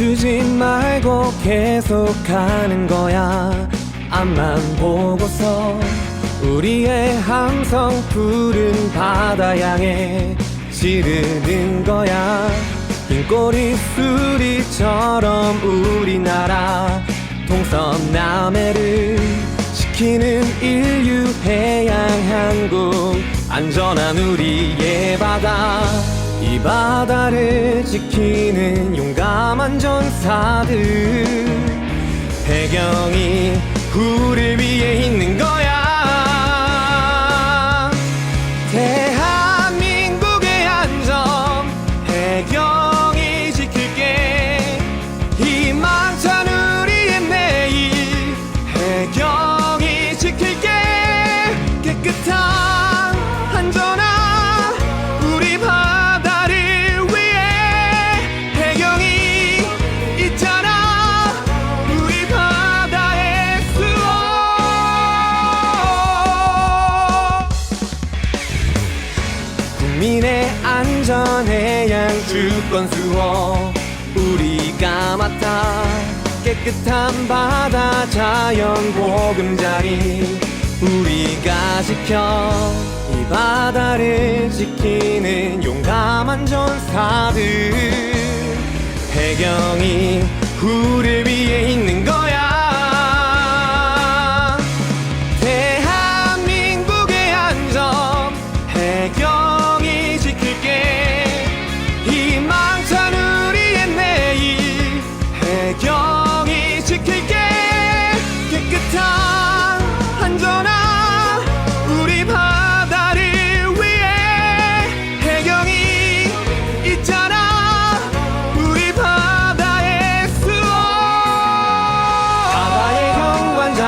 멈추지 말고 계속 가는 거야. 앞만 보고서 우리의 함성 푸른 바다 향해 지르는 거야. 흰꼬리 수리처럼 우리나라 동서남해를 지키는 인류 해양 항공 안전한 우리의 바다 이 바다를 지키는 용감한 전사들. 배경이 우릴 위해 있는 거야 전 해양 주권 수호 우리가 맡아 깨끗한 바다 자연 보금자리 우리가 지켜 이 바다를 지키는 용감한 전사들 해경이 우릴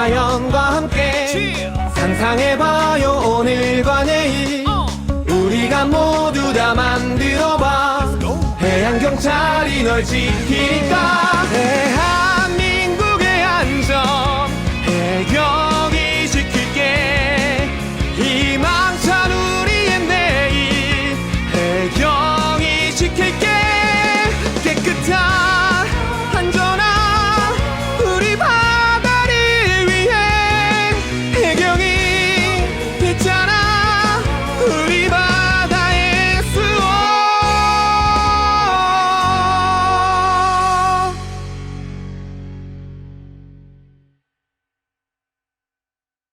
자연과 함께 상상해봐요 오늘과 내일. 어. 우리가 모두 다 만들어봐. 해양 경찰이 널 지키니까. 대한민국의 안전 해경이 지킬게. 희망찬 우리의 내일 해경이 지킬게.